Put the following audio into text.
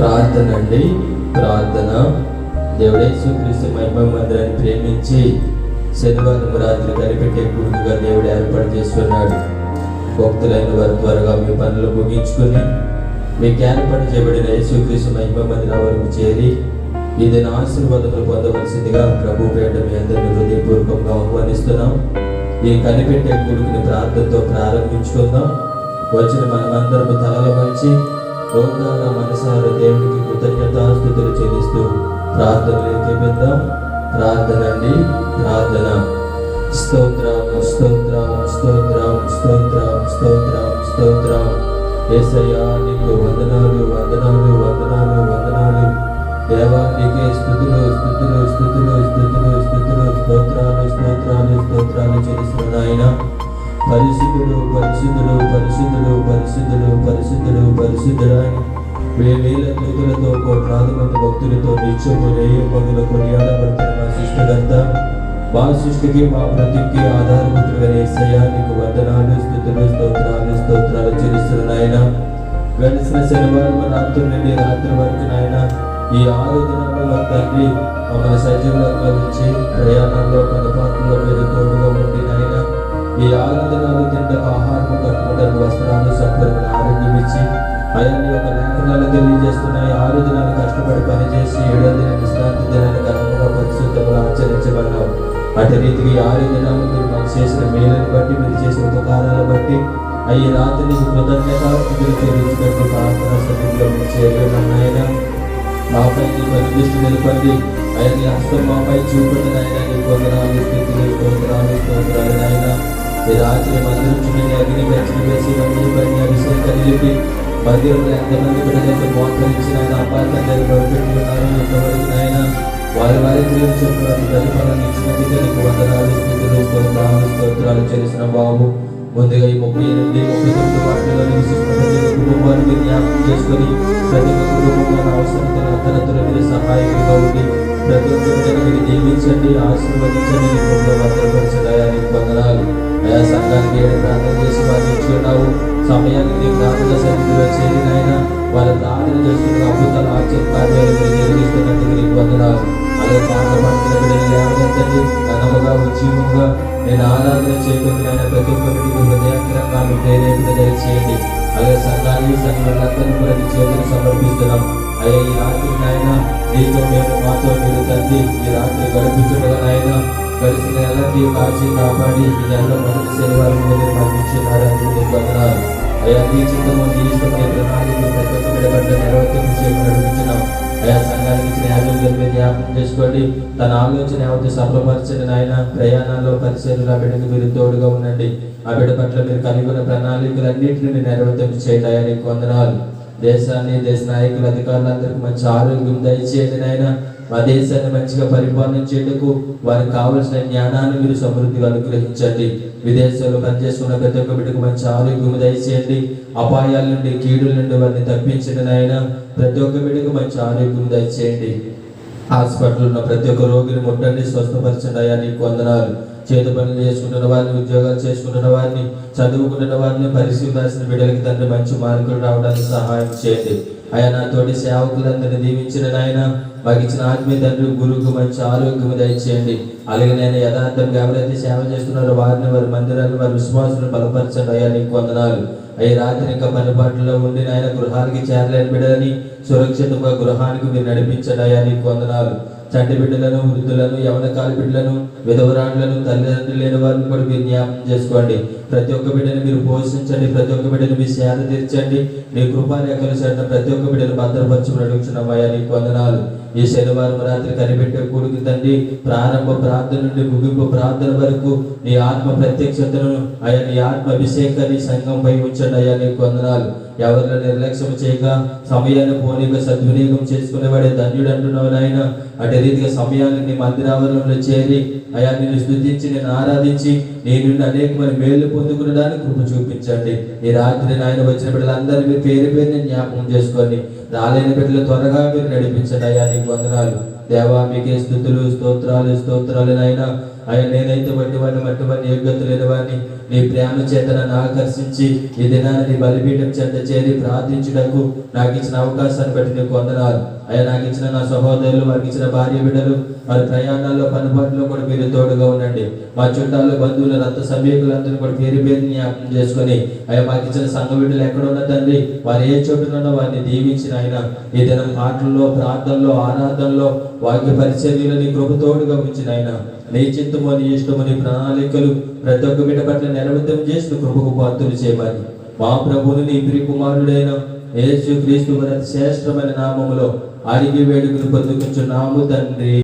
ప్రార్థన అండి ప్రార్థన. దేవుడే శ్రీకృష్ణ మహిమ మందిరాన్ని ప్రేమించి శనివారం రాత్రి కనిపెట్టే గురువుగా దేవుడు ఏర్పాటు చేస్తున్నాడు. భక్తులైన వారు త్వరగా మీ పనులు ముగించుకొని మీకు ఏర్పాటు చేయబడిన యేసుక్రీస్తు మహిమ మందిరం వరకు చేరి ఇది నా ఆశీర్వాదములు పొందవలసిందిగా ప్రభు పేట మీ అందరినీ హృదయపూర్వకంగా ఆహ్వానిస్తున్నాం. ఈ కనిపెట్టే కొడుకుని ప్రార్థనతో ప్రారంభించుకుందాం. వచ్చిన మనమందరము తలల మంచి లోకాల మనసార దేవునికి కృతజ్ఞతాస్థుతులు చెల్లిస్తూ ప్రార్థనలు ఏకేపిద్దాం ప్రార్థన అండి ప్రార్థన. స్తోత్రం స్తోత్రం స్తోత్రం స్తోత్రం స్తోత్రం స్తోత్రం. ఏసయ్యా నీకు వందనాలు వందనాలు వందనాలు వందనాలు. దేవా నీకే స్థుతులు స్థుతులు స్థుతులు స్థుతులు స్థుతులు స్తోత్రాలు స్తోత్రాలు. పరిశుద్ధుడు పరిశుద్ధుడు పరిశుద్ధుడు పరిశుద్ధుడు పరిశుద్ధుడు పరిశుద్ధుడాని వేవేల దూతులతో కోట్లాది మంది భక్తులతో నిత్యము రేయ పగుల కొనియాడబడుతున్న మా సృష్టికర్త మా సృష్టికి మా ప్రతికి ఆధారభూతులుగా ఏసయ్యా నీకు వందనాలు స్థుతులు స్తోత్రాలు స్తోత్రాలు చెల్లిస్తున్న నాయన. గడిచిన శనివారం రాత్రి నుండి రాత్రి వరకు నాయన ఈ ఆరు దినాలలో తండ్రి మమ్మల్ని సజీవులకు నుంచి ప్రయాణంలో పదపాత్రలో మీరు తోడుగా ఉండి నాయన ఈ ఆరు దినాలు ఆహారం వస్త్రాలు సంపూర్ణ ఆరోగ్యం ఇచ్చి అయన్ని యొక్క లేఖనాలు తెలియజేస్తున్నాయి. ఆరు దినాలు కష్టపడి పనిచేసి ఏడో దిన విశ్రాంతి దినాన్ని ఘనంగా పరిశుద్ధంగా ఆచరించబడ్డావు అటు రీతికి ఆరు దినాలు మీరు మాకు చేసిన మేలను బట్టి మీరు చేసిన ఉపకారాలను బట్టి అయ్యి రాత్రి నీకు కృతజ్ఞత మీరు చెల్లించినట్టు ప్రార్థన సన్నిధిలో మీరు చేయగలన్నాయన మాపై నీ పరిదృష్టి నిలపండి ఆయన నీ హస్తం మాపై చూపండి నాయన. నీ కొందరాలు స్థితి కొందరాలు కొందరాలు నాయన. ఈ రాత్రి మందిరం చుట్టూ అగ్ని గచ్చి వేసి మమ్మల్ని పని అభిషేకం నిలిపి మందిరంలో ఎంతమంది బిడ్డలైతే మోకరించి నాయన అపార్థాలు భయపెట్టి ఉన్నారు ఎంతవరకు నాయన వారి వారి క్రియలు చెప్పిన ప్రతిఫలం ఇచ్చినందుకే నీకు వందనాలు స్థితులు స్తోత్రాలు స్తోత్రాలు చేసిన బాబు. ముందుగా ఈ ముప్పై ఎనిమిది ముప్పై తొమ్మిది వాటిలో నివసిస్తున్న ప్రతి ఒక్క కుటుంబాన్ని జ్ఞాపకం చేసుకొని ప్రతి ఒక్క కుటుంబంలో అవసరతల అతరతులు సహాయకులుగా ఉండి ప్రతి ఒక్క మీరు దీవించండి ఆశీర్వదించండి నీ భద్రపరచడానికి వందనాలు ఆయా సంఘానికి ఏడు ప్రార్థన చేసి వారిని ఇచ్చున్నావు సమయానికి నీ ప్రార్థన సన్నిధిలో చేరినైనా వాళ్ళ ప్రార్థన చేస్తున్న అద్భుతాల ఆశ్చర్య కార్యాలు మీరు జరిగిస్తున్నందుకు నీకు వందనాలు అలాగే పాటలు పాడుతున్న బిడ్డలు లేవనెత్తండి ఘనముగా ఉద్యమంగా నేను ఆరాధన చేయకుండా ప్రతి ఒక్కరికి బిడ్డకు హృదయాంతరంగా ప్రేరేపణ దయచేయండి అలాగే సంఘాన్ని సంఘాలందరినీ కూడా నీ చేతులు సమర్పిస్తున్నాం అయ్యా ఈ రాత్రి నాయన నీతో మేము మాతో మీరు తండ్రి ఈ రాత్రి గడిపించడం నాయన కలిసిన ఎలాంటి కాచి కాపాడి ఈ నెలలో మొదటి శనివారం మీరు మరణించినారని నీకు వందనాలు అయ్యా నీ చిత్తము నీ ఇష్టం నీ ప్రణాళిక ప్రతి నిలబడ్డ బిడ్డ చేయమని నడిపించినాం అయా సంఘానికి ఇచ్చిన యాభై మీరు జ్ఞాపకం చేసుకోండి. తన ఆలోచన యావత్తు సఫలపరచని నాయన. ప్రయాణాల్లో పరిచయలు ఆ బిడ్డకు మీరు తోడుగా ఉండండి. ఆ బిడ్డ పట్ల మీరు కలిగి ఉన్న ప్రణాళికలన్నింటినీ నెరవేర్తం చేయండి అయ్యా వందనాలు. దేశాన్ని దేశ నాయకులు అధికారులందరికీ మంచి ఆరోగ్యం దయచేయండి నాయన. మా దేశాన్ని మంచిగా పరిపాలించేందుకు వారికి కావలసిన జ్ఞానాన్ని మీరు సమృద్ధిగా అనుగ్రహించండి. విదేశాల్లో పనిచేస్తున్న ప్రతి ఒక్క బిడ్డకు మంచి ఆరోగ్యం దయచేయండి. అపాయాల నుండి కీడుల నుండి వారిని తప్పించండి నాయన. ప్రతి ఒక్క బిడ్డకు మంచి ఆరోగ్యం దయచేయండి. హాస్పిటల్ ఉన్న ప్రతి ఒక్క రోగిని ముట్టండి స్వస్థపరచండి అయ్యా నీకు వందనాలు. చేతి పనులు చేసుకుంటున్న వారిని ఉద్యోగాలు చేసుకుంటున్న వారిని చదువుకుంటున్న వారిని పరిశీలన బిడ్డలకి తండ్రి మంచి మార్కులు రావడానికి సహాయం చేయండి. అయ్యా నా తోటి సేవకులందరినీ దీవించిన నాయన మాకు ఇచ్చిన ఆత్మీయ తండ్రి గురువుకు మంచి ఆరోగ్యం దయచేయండి. అలాగే నేను యథార్థంగా ఎవరైతే సేవ చేస్తున్నారో వారిని వారి మందిరాన్ని వారి విశ్వాసాన్ని బలపరచండి. అయ్యా నీకు వందనాలు. అయ్యి రాత్రి ఇంకా పనిపాట్లలో ఉండి నాయన గృహానికి చేరలేని బిడ్డని సురక్షితంగా గృహానికి మీరు నడిపించడాయా నీకు వందనాలు. చంటి బిడ్డలను వృద్ధులను యవన కాలి బిడ్డలను విధవరాండ్లను తల్లిదండ్రులు లేని వారిని కూడా మీరు జ్ఞాపకం చేసుకోండి. ప్రతి ఒక్క బిడ్డను మీరు పోషించండి ప్రతి ఒక్క బిడ్డను మీ సేద తీర్చండి. నీ కృపారేఖలు చెడ్డ ప్రతి ఒక్క బిడ్డను భద్రపరచమని అడుగుతున్నామయ్యా నీకు వందనాలు. ఈ శనివారం రాత్రి కనిపెట్టే కూడికి తండ్రి ప్రారంభ ప్రార్థన నుండి ముగింపు ప్రార్థన వరకు నీ ఆత్మ ప్రత్యక్షతను అయ్యా నీ ఆత్మ అభిషేకాన్ని సంఘంపై ఉంచండి అయ్యా నీకు వందనాలు. ఎవరిని నిర్లక్ష్యం చేయక సమయాన్ని పోనీక సద్వినియోగం చేసుకునేవాడే ధన్యుడు అంటున్నావు నాయన అటు రీతిగా సమయాన్ని నీ మందిరావరణంలో చేరి అయా నిన్ను స్థుతించి నేను ఆరాధించి నేను అనేకమైన మేలు పొందుకునడానికి కృప చూపించండి. ఈ రాత్రి నాయన వచ్చిన బిడ్డలందరినీ మీరు పేరు పేరుని జ్ఞాపకం చేసుకోండి. రాలేని బిడ్డలు త్వరగా మీరు నడిపించండి. అయ్యా నీకు వందనాలు. దేవా మీకే స్థుతులు స్తోత్రాలు స్తోత్రాలు నాయన. ఆయన నేనైతే వంటి వాడిని మట్టి వాడిని యోగ్యత లేని వాడిని నీ ప్రేమ చేత నన్ను ఆకర్షించి ఈ దినాన్ని నీ బలిపీఠం చెంత చేరి ప్రార్థించుటకు నాకు ఇచ్చిన అవకాశాన్ని బట్టి నీకు వందనాలు. ఆయన నాకు ఇచ్చిన నా సహోదరులు వారికి ఇచ్చిన భార్య బిడ్డలు వారి ప్రయాణాల్లో పనిపాట్లో కూడా మీరు తోడుగా ఉండండి. మా చుట్టాలు బంధువులు రక్త సమీకులందరూ కూడా పేరు పేరు జ్ఞాపకం చేసుకొని ఆయన మాకు ఇచ్చిన సంఘ బిడ్డలు ఎక్కడున్న తండ్రి వారు ఏ చోటునో వారిని దీవించిన ఆయన. ఈ దినం మాటల్లో ప్రార్థనలో ఆరాధనలో వాక్య పరిచర్యలు నీ కృప తోడుగా ఉంచిన ఆయన. నీ చిత్తము నీ ఇష్టము నీ ప్రణాళికలు ప్రతి ఒక్క బిడ్డ పట్ల నిలబద్ధం చేసిన కృపకు పాత్రలు చేయమని. మా ప్రభువుని నీ ప్రియ కుమారుడైన యేసు క్రీస్తు శ్రేష్టమైన నామములో అడిగి వేడుకలు పొందుకుంటున్నాము తండ్రి.